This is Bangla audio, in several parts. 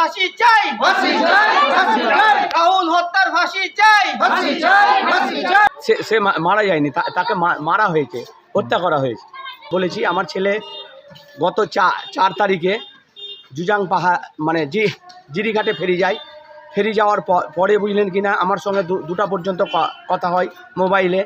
ফাঁসি চাই ফাঁসি চাই, ফাঁসি চাই। রাহুল হত্যার ফাঁসি চাই ফাঁসি চাই, ফাঁসি চাই। সে সে মারা যায়নি তাকে মারা হয়েছে হত্যা করা হয়েছে। বলেছি আমার ছেলে গত চার তারিখে জুজাং পাহাড় মানে জি জিরিঘাটে ফেরি যায়। ফেরি যাওয়ার পরে বুঝলেন কি না আমার সঙ্গে দুটা পর্যন্ত কথা হয় মোবাইলে।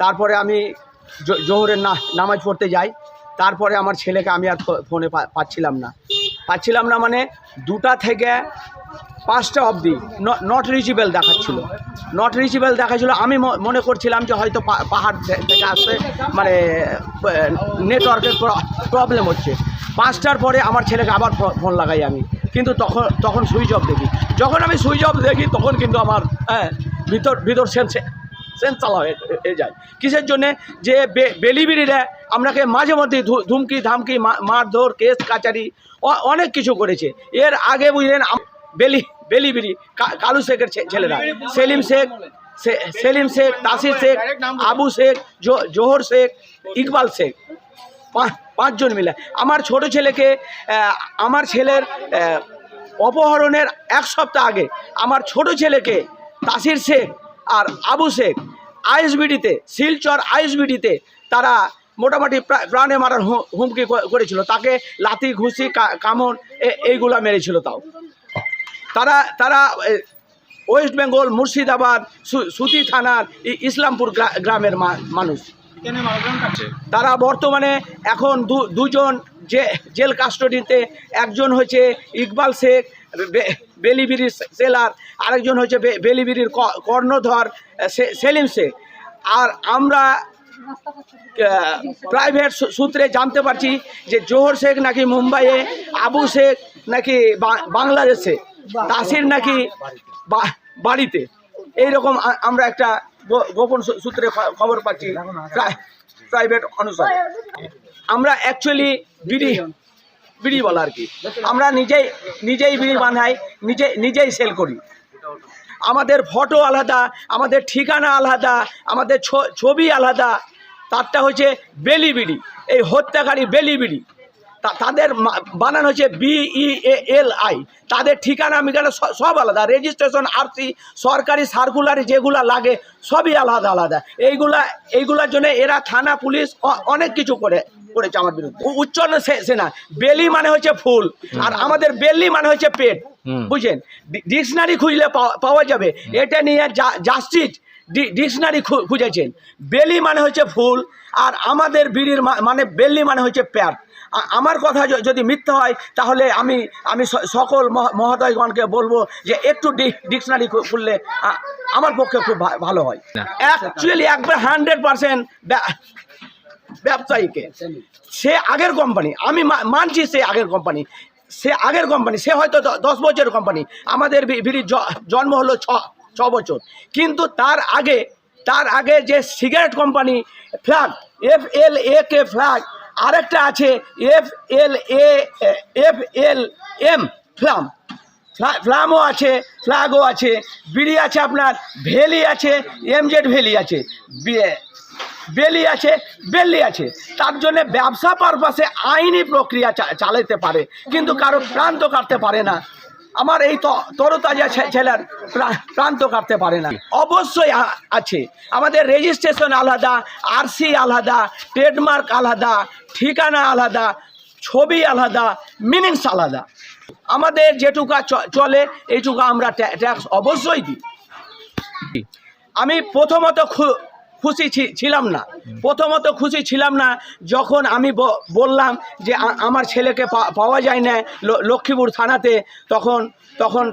তারপরে আমি জোহরের নামাজ পড়তে যাই। তারপরে আমার ছেলেকে আমি আর ফোনে পাচ্ছিলাম না। পাচ্ছিলাম না মানে দুটা থেকে পাঁচটা অবধি। নট রিচেবল দেখাচ্ছিল। নট রিচেবল দেখাচ্ছিল। আমি মনে করছিলাম যে হয়তো পাহাড় থেকে আসতে মানে নেটওয়ার্কের প্রবলেম হচ্ছে। পাঁচটার পরে আমার ছেলেকে আবার ফোন লাগাই আমি। কিন্তু তখন তখন সুইচ অফ দেখি। যখন আমি সুইচ অফ দেখি, তখন কিন্তু আমার হ্যাঁ ভিতর ভিতর সেন্সে সেন্স চালা হয়ে যায়। কিসের জন্যে? যে বে- বেলিবিরিরা আপনাকে মাঝে মধ্যে ধুমকি ধামকি মারধর কেস কাচারি অনেক কিছু করেছে। এর আগে বুঝলেন বেলি বেলিবিরি কালু শেখের ছেলেরা। সেলিম শেখ সে- সেলিম শেখ তাসির শেখ আবু শেখ জোহর শেখ ইকবাল শেখ। পাঁচ- পাঁচজন মিলে। আমার ছোট ছেলেকে আমার ছেলের অপহরণের এক সপ্তাহ আগে আমার ছোট ছেলেকে তাসির শেখ আর আবু শেখ আইএসবিডিতে শিলচর আইএসবিডিতে তারা মোটামুটি প্রা- প্রাণে মারার হুমকি করেছিল। তাকে লাথি ঘুষি কামন এইগুলা মেরেছিল তাও। তারা তারা ওয়েস্ট বেঙ্গল মুর্শিদাবাদ সুতি থানার ইসলামপুর গ্রা- গ্রামের মানুষ। তারা বর্তমানে এখন দু- দুজন যে জেল কাস্টডিতে একজন হচ্ছে ইকবাল শেখ বেলিবিরির সেলার, আরেকজন হচ্ছে বেলিবিরির কর্ণধর সেলিম শেখ আর আমরা প্রাইভেট সূত্রে জানতে পারছি যে জোহর শেখ নাকি মুম্বাইয়ে, আবু শেখ নাকি বাংলাদেশে তাসির নাকি বাড়িতে। এইরকম আমরা একটা গোপন সূত্রে খবর পাচ্ছি প্রাইভেট অনুসারে। আমরা অ্যাকচুয়ালি বিড়ি বিড়ি বলা আর কি। আমরা নিজেই নিজেই বিড়ি বানাই নিজে নিজেই সেল করি। আমাদের ফটো আলাদা আমাদের ঠিকানা আলাদা আমাদের ছ- ছবি আলাদা। তারটা হচ্ছে বেলি বিড়ি এই হত্যাকারী বেলি বিড়ি। তা- তাদের বানানো হচ্ছে বিই এল আই। তাদের ঠিকানা মিকানা সব আলাদা। রেজিস্ট্রেশন আরসি সরকারি সার্কুলারি যেগুলো লাগে সবই আলাদা আলাদা। এইগুলা এইগুলার জন্য এরা থানা পুলিশ অনেক কিছু করে করেছে আমার বিরুদ্ধে। উচ্চারণ সেনা বেলি মানে হচ্ছে ফুল। আর আমাদের বেল্লি মানে হচ্ছে পেট। বুঝছেন? ডিকশনারি খুঁজলে পাওয়া- পাওয়া যাবে। এটা নিয়ে জাস্টিস ডিকশনারি খুঁজেছেন। বেলি মানে হচ্ছে ফুল। আর আমাদের বিড়ির মানে বেল্লি মানে হচ্ছে প্যাট। আমার কথা যদি মিথ্যা হয় তাহলে আমি আমি সকল মহ- মহোদয়গণকে বলব যে একটু ডিকশনারি খুললে আমার পক্ষে খুব ভা- ভালো হয়। অ্যাকচুয়ালি একবার হান্ড্রেড পারসেন্ট ব্যবসায়ীকে। সে আগের কোম্পানি আমি মানছি সে আগের কোম্পানি সে আগের কোম্পানি সে হয়তো দশ বছরের কোম্পানি আমাদের জ- জন্ম হলো ছ ছ বছর। কিন্তু তার আগে তার আগে যে cigarette company flag F L A K flag আরেকটা আছে F L A F L M flam ফ্লা- ফ্লামও আছে ফ্ল্যাগও আছে, বিড়ি আছে আপনার, ভেলি আছে এমজেড ভেলি আছে বেলি আছে, বেল্লি আছে। তার জন্য ব্যবসা পারপাসে আইনি প্রক্রিয়া চালাতে পারে, কিন্তু কারও প্রান্ত কাটতে পারে না। আমার এই তরতাজা ছেলের প্রা- প্রান্ত কাটতে পারে না। অবশ্যই আছে। আমাদের রেজিস্ট্রেশন আলাদা আরসি আলাদা ট্রেডমার্ক আলাদা, ঠিকানা আলাদা, ছবি আলাদা মিনিংস আলাদা। আমাদের যেটুকা চলে, এইটুকু আমরা ট্যা- ট্যাক্স অবশ্যই দিই। আমি প্রথমত খুশি ছিলাম না। প্রথমত খুশি ছিলাম না যখন আমি বললাম যে আমার ছেলেকে পাওয়া যায় না লক্ষ্মীপুর থানাতে, তখন তখন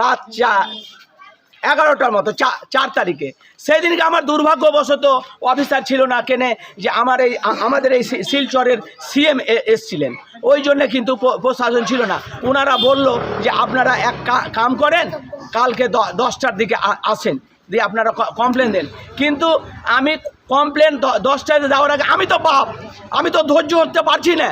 রাত চা, এগারোটার মতো চার তারিখে। সেই দিনকে আমার দুর্ভাগ্যবশত অফিসার ছিল না কেনে যে আমার এই আমাদের এই শিলচরের সিএম এসছিলেন। ওই জন্যে কিন্তু প্রশাসন ছিল না। ওনারা বলল যে আপনারা এক কাম করেন, কালকে দশটার দিকে আসেন। দিয়ে আপনারা কমপ্লেন দেন। কিন্তু আমি কমপ্লেন দশটায় দেওয়ার আগে আমি তো বাপ আমি তো ধৈর্য হতে পারছি না।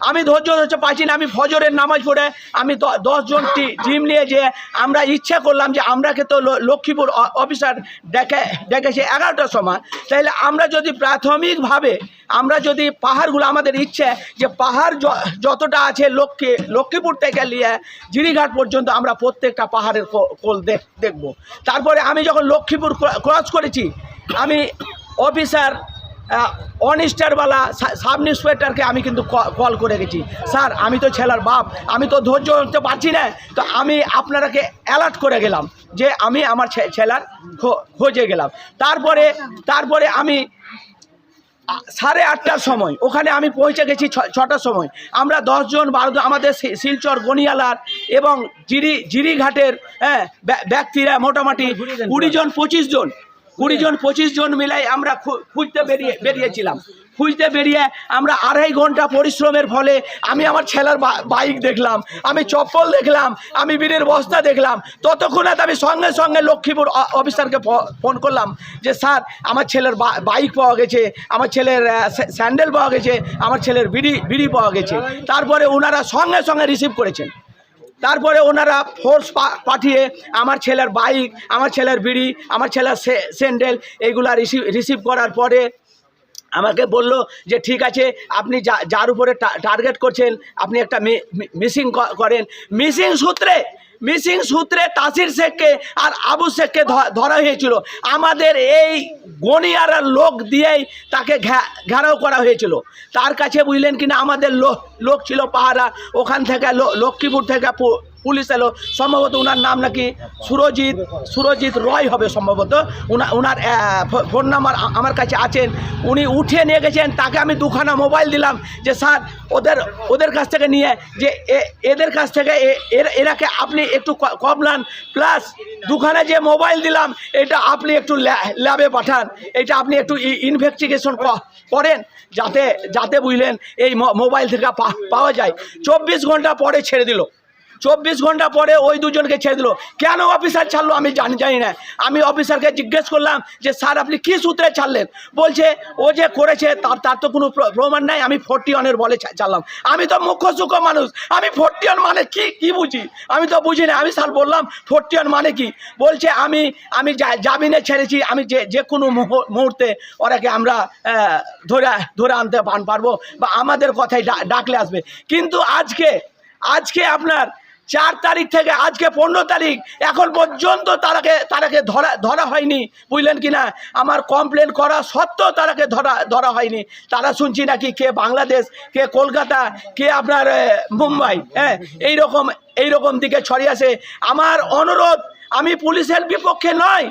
আমি ধৈর্য ধরতে পারছি না, আমি ফজরের নামাজ পড়ে আমি দশজন টিম নিয়ে যে আমরা ইচ্ছা করলাম যে আমরাকে তো লক্ষ্মীপুর অফিসার ডেকে, ডেকেছে এগারোটার সময়। তাহলে আমরা যদি প্রাথমিকভাবে, আমরা যদি পাহাড়গুলো আমাদের ইচ্ছে যে পাহাড় যতটা আছে লক্ষ্মী, লক্ষ্মীপুর থেকে নিয়ে জিরিঘাট পর্যন্ত আমরা প্রত্যেকটা পাহাড়ের কোল দেখ দেখব। তারপরে আমি যখন লক্ষ্মীপুর ক্র- ক্রস করেছি, আমি অফিসার অন স্টারওয়ালা সাব ইন্সপেক্টরকে আমি কিন্তু ক- কল করে গেছি। স্যার আমি তো ছেলার বাপ আমি তো ধৈর্য ধরতে পারছি না তো আমি আপনারাকে অ্যালার্ট করে গেলাম যে আমি আমার ছেলের খোঁজে গেলাম। তারপরে তারপরে আমি সাড়ে আটটার সময় ওখানে আমি পৌঁছে গেছি ছ- ছটার সময়। আমরা দশজন বারো আমাদের শিলচর গনিয়ালার এবং জিরি জিরিঘাটের হ্যাঁ ব্যা- ব্যক্তিরা মোটামুটি কুড়ি জন পঁচিশ জন কুড়ি জন, পঁচিশ জন মিলাই আমরা খুঁজতে বেরিয়ে, বেরিয়েছিলাম। খুঁজতে বেরিয়ে আমরা আড়াই ঘণ্টা পরিশ্রমের ফলে আমি আমার ছেলের বাইক দেখলাম, আমি চপ্পল দেখলাম, আমি বীরের বস্তা দেখলাম। ততক্ষণে আমি সঙ্গে সঙ্গে লক্ষ্মীপুর অফিসারকে ফোন করলাম যে, স্যার, আমার ছেলের বাইক পাওয়া গেছে, আমার ছেলের স্যান্ডেল পাওয়া গেছে, আমার ছেলের বিড়ি বিড়ি পাওয়া গেছে। তারপরে ওনারা সঙ্গে সঙ্গে রিসিভ করেছেন। তারপরে ওনারা ফোর্স পাঠিয়ে আমার ছেলের বাইক আমার ছেলের বিড়ি, আমার ছেলের স্যান্ডেল এইগুলা রিসিভ রিসিভ করার পরে আমাকে বলল যে, ঠিক আছে, আপনি যা যার উপরে টার্গেট করছেন, আপনি একটা মিসিং করেন। মিসিং সূত্রে মিসিং সূত্রে তাসির শেখকে আর আবু শেখকে ধরা হয়েছিল। আমাদের এই গনিয়ার লোক দিয়েই তাকে ঘেরাও করা হয়েছিল। তার কাছে বুঝলেন কিনা, আমাদের লোক লোক ছিল পাহারা। ওখান থেকে লক্ষ্মীপুর থেকে পুলিশ এলো। সম্ভবত ওনার নাম নাকি সুরজিৎ সুরজিৎ রয় হবে সম্ভবত। ওনার ফোন নাম্বার আমার কাছে আছেন। উনি উঠে নিয়ে গেছেন, তাকে আমি দুখানা মোবাইল দিলাম যে, স্যার, ওদের ওদের কাছ থেকে নিয়ে, যে এদের কাছ থেকে এরাকে আপনি একটু ক- কমলান প্লাস দুখানা যে মোবাইল দিলাম, এটা আপনি একটু ল্যা- ল্যাবে পাঠান। এটা আপনি একটু ইনভেস্টিগেশন করেন, যাতে যাতে বুঝলেন, এই মোবাইল থেকে পাওয়া যায়। চব্বিশ ঘণ্টা পরে ছেড়ে দিল। চব্বিশ ঘণ্টা পরে ওই দুজনকে ছেড়ে দিল। কেন অফিসার ছাড়লো আমি জানি জানি না। আমি অফিসারকে জিজ্ঞেস করলাম যে, স্যার, আপনি কী সূত্রে ছাড়লেন? বলছে, ও যে করেছে, তার তার তো কোনো প্র- প্রমাণ নাই। আমি ফোরটি ওয়ানের বলে ছাড়লাম। আমি তো মুখ্য সূক্ষ্ম মানুষ। আমি ফোরটি ওয়ান মানে কি কি বুঝি? আমি তো বুঝি না। আমি, স্যার, বললাম ফোরটি ওয়ান মানে কি? বলছে, আমি আমি জামিনে ছেড়েছি। আমি যে যে কোনো মুহূ- মুহূর্তে ওরাকে আমরা ধরে ধরে আনতে পারব বা আমাদের কথাই ডাকলে আসবে। কিন্তু আজকে আজকে আপনার চার তারিখ থেকে, আজকে পনেরো তারিখ, এখন পর্যন্ত তারাকে তারাকে ধরা ধরা হয়নি, বুঝলেন কি না? আমার কমপ্লেন করা সত্ত্বেও তারাকে ধরা ধরা হয়নি। তারা শুনছি নাকি কে বাংলাদেশ, কে কলকাতা, কে আপনার মুম্বাই হ্যাঁ? এইরকম এইরকম দিকে ছড়িয়ে আসে আমার অনুরোধ, আমি পুলিশের বিপক্ষে নয়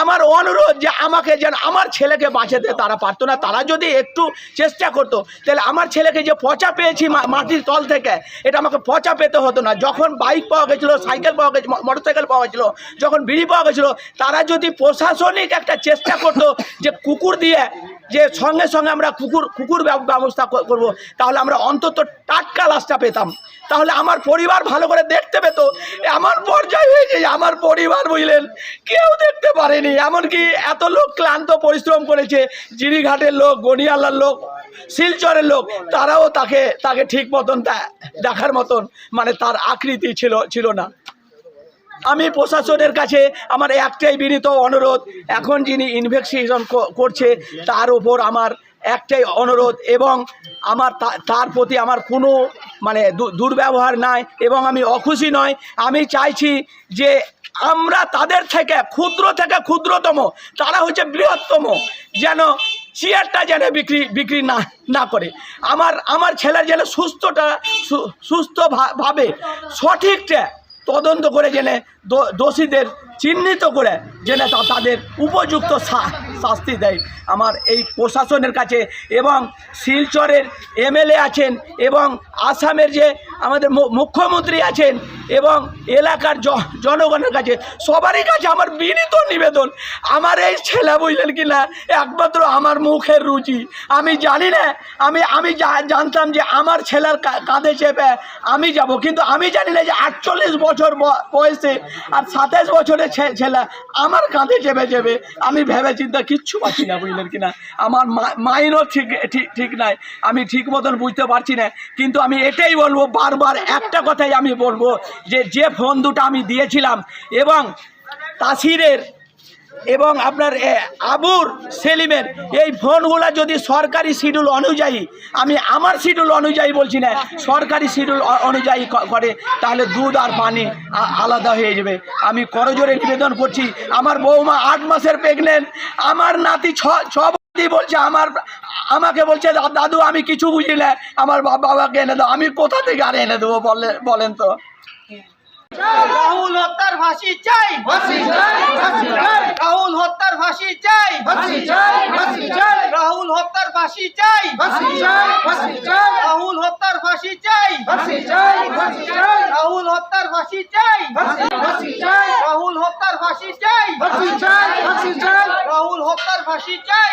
আমার অনুরোধ যে আমাকে যেন আমার ছেলেকে বাঁচাতে তারা পারতো না। তারা যদি একটু চেষ্টা করতো, তাহলে আমার ছেলেকে যে পচা পেয়েছি মাটির তল থেকে, এটা আমাকে পচা পেতে হতো না। যখন বাইক পাওয়া গেছিল, সাইকেল পাওয়া গেছিল মোটরসাইকেল পাওয়া গেছিল, যখন বিড়ি পাওয়া গেছিল, তারা যদি প্রশাসনিক একটা চেষ্টা করতো যে কুকুর দিয়ে যে সঙ্গে সঙ্গে আমরা কুকুর কুকুর ব্যব- ব্যবস্থা কর- করব, তাহলে আমরা অন্তত টাটকা লাশটা পেতাম। তাহলে আমার পরিবার ভালো করে দেখতে পেত। এমন পর্যায় হয়েছে যে আমার পরিবার বুঝলেন, কেউ দেখতে পারেনি। এমনকি এত লোক ক্লান্ত পরিশ্রম করেছে জিরিঘাটের লোক গনিয়ালার লোক, শিলচরের লোক, তারাও তাকে তাকে ঠিক মতন দেখার মতন মানে তার আকৃতি ছিল ছিল না। আমি প্রশাসনের কাছে আমার একটাই বিনীত অনুরোধ, এখন যিনি ইনভেস্টিগেশন করছে তার উপর আমার একটাই অনুরোধ এবং আমার তার প্রতি আমার কোনো মানে দুর্ব্যবহার নাই এবং আমি অখুশি নয়। আমি চাইছি যে আমরা তাদের থেকে ক্ষুদ্র থেকে ক্ষুদ্রতম, তারা হচ্ছে বৃহত্তম, যেন চেয়ারটা যেন বিক্রি বিক্রি না না করে। আমার আমার ছেলের যেন সুস্থটা সু- সুস্থ ভা- ভাবে, সঠিকটা তদন্ত করে জেনে দোষীদের চিহ্নিত করে জেনে তা- তাদের উপযুক্ত শাস্তি দেয়। আমার এই প্রশাসনের কাছে এবং শিলচরের এমএলএ আছেন এবং আসামের যে আমাদের মুখ্যমন্ত্রী আছেন এবং এলাকার জনগণের কাছে সবারই কাছে আমার বিনীত নিবেদন, আমার এই ছেলে বুঝলেন কি না? একমাত্র আমার মুখের রুচি। আমি জানি না, আমি আমি জানতাম যে আমার ছেলের কাঁধে চেপে আমি যাব, কিন্তু আমি জানি না যে আটচল্লিশ বছর বয়সে আর সাতাশ বছরের ছেলে, আমার কাঁধে চেপে চেপে আমি ভেবে চিন্তা কিচ্ছু পাচ্ছি না বুঝলেন কিনা। আমার মাইনও ঠিক ঠিক ঠিক নাই। আমি ঠিক মতন বুঝতে পারছি না। কিন্তু আমি এটাই বলব, বারবার একটা কথাই আমি বলব যে যে ফোন দুটো আমি দিয়েছিলাম এবং তাসিরের এবং আপনার এ, আবুর সেলিমের এই ফোনগুলো যদি সরকারি শিডিউল অনুযায়ী আমি আমার শিডিউল অনুযায়ী বলছি না সরকারি শিডিউল অনুযায়ী করে তাহলে দুধ আর পানি আলাদা হয়ে যাবে। আমি করজোরে নিবেদন করছি আমার বৌমা আট মাসের প্রেগনেন্ট আমার নাতি ছ ছ বলছে আমার আমাকে বলছে দাদু আমি কিছু বুঝি না আমার বাবাকে এনে দাও আমি কোথা থেকে আর এনে দেবো বলে বলেন তো? রাহুল হত্যার ফাঁসি চাই। ফাঁসি চাই ফাঁসি চাই রাহুল হত্যার ফাঁসি চাই ফাঁসি চাই ফাঁসি চাই রাহুল হত্যার ফাঁসি চাই ফাঁসি চাই ফাঁসি চাই রাহুল হত্যার ফাঁসি চাই ফাঁসি চাই ফাঁসি চাই রাহুল হত্যার ফাঁসি চাই ফাঁসি ফাঁসি চাই রাহুল হত্যার ফাঁসি চাই ফাঁসি চাই ফাঁসি চাই রাহুল হত্যার ফাঁসি চাই